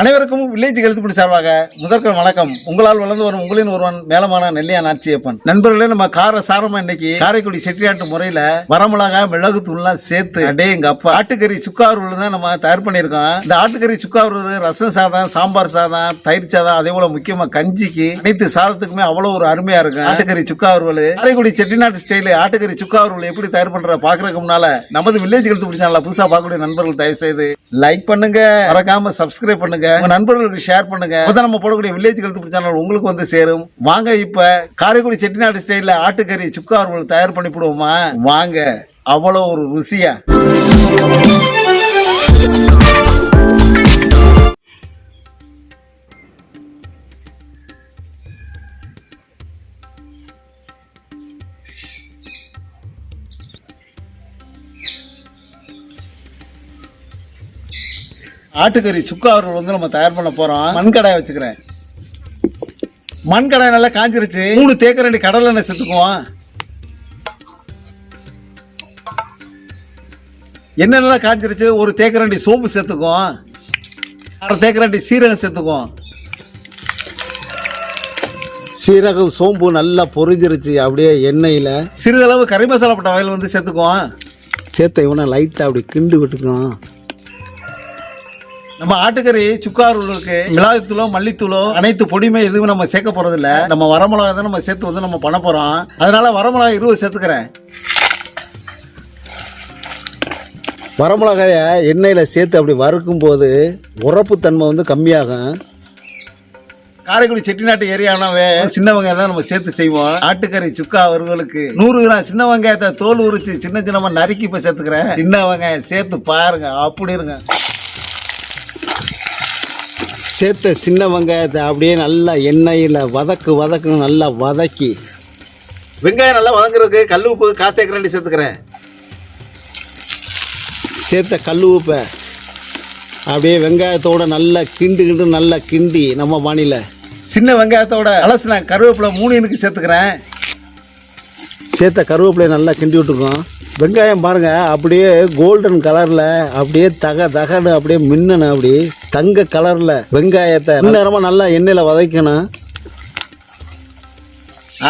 அனைவருக்கும் வில்லேஜ் எழுத்துப்படி சார்பாக முதற்கன் வணக்கம். உங்களால் வளர்ந்து வரும் உங்களின் ஒருவன் மேலமான நெல்லியா நாச்சியப்பன். நண்பர்களே நம்ம கார சாரமா இன்னைக்கு காரைக்குடி செட்டியாட்டு முறையில வரமிளகா மிளகு தூள்லாம் சேர்த்து அடே எங்க அப்பா. ஆட்டுக்கறி சுக்காருள் தான் நம்ம தயார் பண்ணியிருக்கோம். இந்த ஆட்டுக்கறி சுக்காரூல் ரசம் சாதம் சாம்பார் சாதம் தயிர் சாதம் அதே போல முக்கியமா கஞ்சிக்கு அனைத்து சாதத்துக்குமே அவ்வளவு ஒரு அருமையா இருக்கும். ஆட்டுக்கறி சுக்காரூல் காரைக்குடி செட்டிநாட்டு ஸ்டைல ஆட்டுக்கறி சுக்காருள் எப்படி தயார் பண்ற பாக்குறதுக்கு முன்னால நமது வில்லேஜ் எழுத்து பிடிச்சால புதுசா பார்க்கக்கூடிய நண்பர்கள் தயவு செய்து லைக் பண்ணுங்க. மறக்காம சப்ஸ்கிரைப் பண்ணுங்க. உங்க நண்பர்களுக்கு ஷேர் பண்ணுங்க. அப்பதான் நம்ம போடக்கூடிய வில்லேஜ் கழுத்து சேனல் உங்களுக்கு வந்து சேரும். வாங்க இப்ப காரைக்குடி செட்டிநாடு ஸ்டைல ஆட்டுக்கறி சுக்கா அவர்கள் தயார் பண்ணி போடுவோமா? வாங்க. அவ்வளவு ஒரு ருசியா. ஆட்டுக்கறி சுக்கா அவர்கள் வந்து நம்ம தயார் பண்ண போறோம். மண் கடாய் வச்சுக்கிறேன். மண் கடாய் நல்லா காஞ்சிருச்சு. மூணு தேக்கரண்டி கடலை எண்ணெய் சேர்த்துக்குவோம். எண்ணெய் நல்லா காஞ்சிருச்சு. ஒரு தேக்கரண்டி சோம்பு சேர்த்துக்குவோம். அரை தேக்கரண்டி சீரகம் சேர்த்துக்குவோம். சீரகம் சோம்பு நல்லா பொரிஞ்சிருச்சு. அப்படியே எண்ணெயில். சிறிதளவு கறி மசாலா பட்ட வயல் வந்து சேர்த்துக்குவோம். சேர்த்த இவனை லைட்டாக அப்படி கிண்டு விட்டுக்குவோம் நம்ம ஆட்டுக்கறி சுக்காரூருக்கு மிளகாய்த்தூளோ மல்லித்தூளோ அனைத்து பொடியுமே எதுவும் நம்ம சேர்க்க போறது இல்ல நம்ம வரமிளகா தான் நம்ம சேர்த்து வந்து நம்ம பண்ண போறோம். அதனால வரமிளகாய் இருபது சேர்த்துக்கிறேன். வரமிளகாய எண்ணெயில் சேர்த்து அப்படி வறுக்கும் போது உரப்புத்தன்மை வந்து கம்மியாகும். காரைக்குடி செட்டிநாட்டு ஏரியானாவே சின்ன வெங்காயம் தான் நம்ம சேர்த்து செய்வோம். ஆட்டுக்கறி சுக்கா அவர்களுக்கு நூறு கிராம் சின்ன வெங்காயத்தை தோல் உரிச்சு சின்ன சின்னமா நறுக்கி இப்ப சேர்த்துக்கிறேன். சின்ன வெங்காயம் சேர்த்து பாருங்க அப்படி இருங்க. சேர்த்த சின்ன வெங்காயத்தை அப்படியே நல்லா எண்ணெயில் வதக்கு வதக்குன்னு நல்லா வதக்கி. வெங்காயம் நல்லா வதங்குறதுக்கு கல் உப்பு காத்தேக்கரண்டி சேர்த்துக்கிறேன். சேர்த்த கல் உப்பை அப்படியே வெங்காயத்தோட நல்லா கிண்டு கிண்டு நல்லா கிண்டி நம்ம பாணியில். சின்ன வெங்காயத்தோட அலசின கருவேப்பிலை மூணு எனக்கு சேர்த்துக்கிறேன். சேர்த்த கருவேப்பிலையை நல்லா கிண்டி விட்டுருக்கோம். வெங்காயம் பாருங்க அப்படியே கோல்டன் கலரில் அப்படியே தக தகன்னு அப்படியே மின்னணும் அப்படி. தங்க கலரில் வெங்காயத்தை நேரமாக நல்லா எண்ணெயில் வதக்கணும்.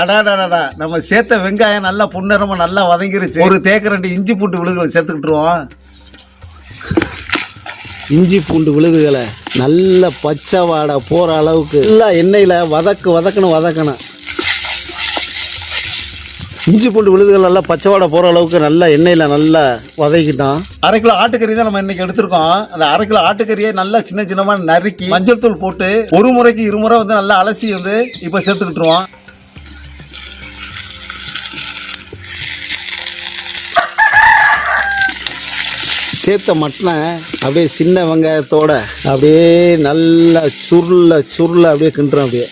அடாடாடா நம்ம சேர்த்த வெங்காயம் நல்லா புன்னரமா நல்லா வதங்கிருச்சு. ஒரு தேக்கரண்டி இஞ்சி பூண்டு விழுதுகளை சேர்த்துக்கிட்டுருவோம். இஞ்சி பூண்டு விழுதுகளை நல்ல பச்சை வாடை போகிற அளவுக்கு நல்லா எண்ணெயில் வதக்கு வதக்கணும் வதக்கணும். இஞ்சி பூண்டு விழுதுகள் நல்லா பச்சை வாடை போகிற அளவுக்கு நல்லா எண்ணெயில் நல்லா வதக்கிட்டோம் அரை கிலோ ஆட்டுக்கறி தான் நம்ம இன்னைக்கு எடுத்திருக்கோம். அந்த அரை கிலோ ஆட்டுக்கறியை நல்லா சின்ன சின்னமாக நறுக்கி மஞ்சள் தூள் போட்டு ஒரு முறைக்கு இருமுறை வந்து நல்லா அலசி வந்து இப்போ சேர்த்துக்கிட்டுருவோம். சேர்த்த மட்டனை அப்படியே சின்ன வெங்காயத்தோட அப்படியே நல்லா சுருள சுருள அப்படியே கிண்டுறோம் அப்படியே.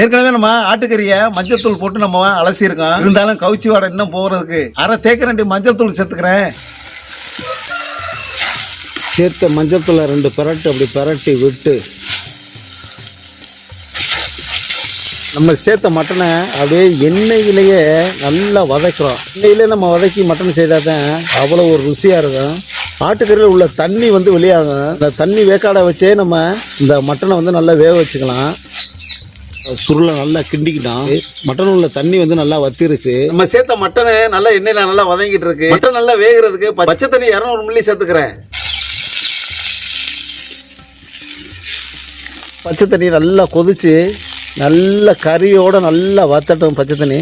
ஏற்கனவே நம்ம ஆட்டுக்கறியை மஞ்சள் தூள் போட்டு நம்ம அலசியிருக்கோம். இருந்தாலும் கவுச்சி வாடை இன்னும் போகிறதுக்கு அரை தேக்கரண்டி மஞ்சள் தூள் சேர்த்துக்கிறேன். சேர்த்த மஞ்சள் தூளை ரெண்டு பரட்டு அப்படி பரட்டி விட்டு. நம்ம சேர்த்த மட்டனை அப்படியே எண்ணெயிலேயே நல்லா வதக்கிறோம். எண்ணெயிலே நம்ம வதக்கி மட்டன் செய்தால் தான் அவ்வளோ ஒரு ருசியாக இருக்கும். ஆட்டுக்கறியில் உள்ள தண்ணி வந்து வெளியாகும். இந்த தண்ணி வேக்காடை வச்சே நம்ம இந்த மட்டனை வந்து நல்லா வேக வச்சுக்கலாம். சுருளை நல்லா கிண்டிக்கிட்டோம் மட்டன் உள்ள தண்ணி வந்து நல்லா வத்திருச்சு. நம்ம சேர்த்த மட்டனை நல்லா எண்ணெயில் நல்லா வதங்கிட்டு இருக்கு. மட்டன் நல்லா வேகிறதுக்கு பச்சை தண்ணி இரநூறு மில்லி சேர்த்துக்கிறேன். பச்சை தண்ணி நல்லா கொதிச்சு நல்ல கறியோட நல்லா வத்தட்டும் பச்சை தண்ணி.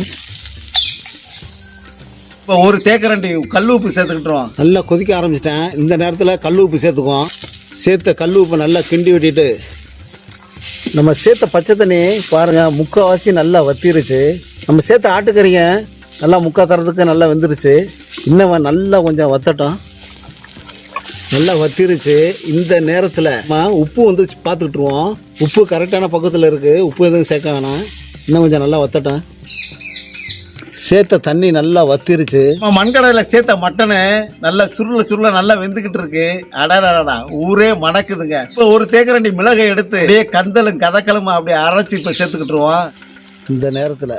இப்போ ஒரு தேக்கரண்டி கல் உப்பு சேர்த்துக்கிட்டுருவோம். நல்லா கொதிக்க ஆரம்பிச்சிட்டேன். இந்த நேரத்தில் கல் உப்பு சேர்த்துக்குவோம். சேர்த்த கல் உப்பு நல்லா கிண்டி விட்டுட்டு நம்ம சேர்த்த பச்சை தண்ணி பாருங்கள் முக்கால்வாசி நல்லா வத்திருச்சு. நம்ம சேர்த்த ஆட்டுக்கறிங்க நல்லா முக்கா தரத்துக்கு நல்லா வெந்துருச்சு. இன்னும் நல்லா கொஞ்சம் வத்தட்டும். நல்லா வத்திருச்சு. இந்த நேரத்தில் உப்பு வந்து பார்த்துக்கிட்டுருவோம் உப்பு கரெக்டான பக்கத்தில் இருக்குது உப்பு எதுவும் சேர்க்க வேணாம். இன்னும் கொஞ்சம் நல்லா வத்தட்டும். சேர்த்த தண்ணி நல்லா வத்திருச்சு. மண்கடையில் சேர்த்த மட்டனு நல்லா சுருள சுருள நல்லா வெந்துக்கிட்டு இருக்கு. அடாடாடா ஊரே மணக்குதுங்க. இப்போ ஒரு தேக்கரண்டி மிளகை எடுத்து அப்படியே கந்தலும் கதக்கலும் அப்படியே அரைச்சி இப்போ சேர்த்துக்கிட்டுருவோம். இந்த நேரத்தில்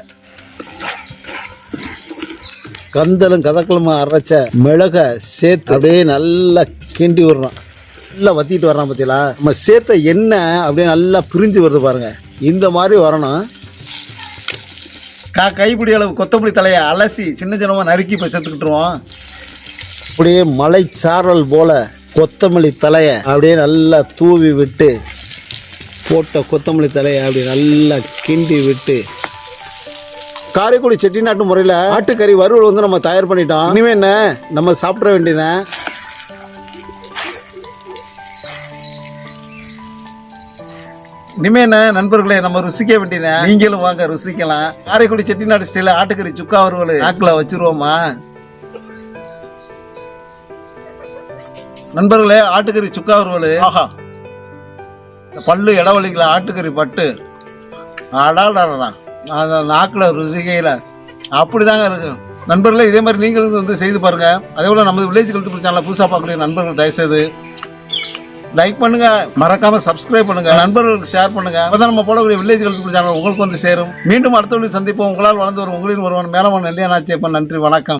கந்தலும் கதக்கலுமா அரைச்ச மிளகை சேர்த்து அப்படியே நல்லா கிண்டி விடுறோம் நல்லா வத்திட்டு வர்றான் பார்த்தீங்களா நம்ம சேர்த்த எண்ணெய் அப்படியே நல்லா பிரிஞ்சு வருது பாருங்க. இந்த மாதிரி வரணும். கா கைப்பிடி அளவு கொத்தமல்லி தலையை அலசி சின்ன சின்னமாக நறுக்கி இப்போ சேர்த்துக்கிட்டுருவோம். அப்படியே மலைச்சாரல் போல் கொத்தமல்லி தலையை அப்படியே நல்லா தூவி விட்டு போட்ட கொத்தமல்லி தலையை அப்படி நல்லா கிண்டி விட்டு. காரைக்குடி செட்டிநாட்டு முறையில் ஆட்டுக்கறி வறுவல் வந்து நம்ம தயார் பண்ணிட்டோம். இனிமே என்ன? நம்ம சாப்பிட வேண்டியதான் இனிமே என்ன நண்பர்களே நம்ம ருசிக்க வேண்டியதான் நீங்களும் வாங்க ருசிக்கலாம். காரைக்குடி செட்டிநாடு ஸ்டைல ஆட்டுக்கறி சுக்கா வறுவல் நாக்கில் வச்சிருவோமா? நண்பர்களே ஆட்டுக்கறி சுக்கா வறுவல். ஆஹா. பல்லு இடவழிக்கல ஆட்டுக்கறி பட்டு. அடாடாதான் அந்த நாக்கில் ருசிக்கையில். அப்படிதாங்க இருக்கு. நண்பர்களே இதே மாதிரி நீங்களும் வந்து செய்து பாருங்க. அதே போல நமது வில்லேஜ் கழுத்து சேனலை புதுசாக பார்க்கக்கூடிய நண்பர்கள் தயவுசெய்து லைக் பண்ணுங்க. மறக்காம சப்ஸ்கிரைப் பண்ணுங்க. நண்பர்களுக்கு ஷேர் பண்ணுங்க. அப்பதான் நம்ம போடக்கூடிய வில்லேஜ் கழுத்து உங்களுக்கு வந்து சேரும். மீண்டும் அடுத்த சந்திப்போம். உங்களால் வளர்ந்து வரும் உங்களின் ஒருவன் மேலவன் நெல்லியா நாச்சியப்பன் நன்றி வணக்கம்.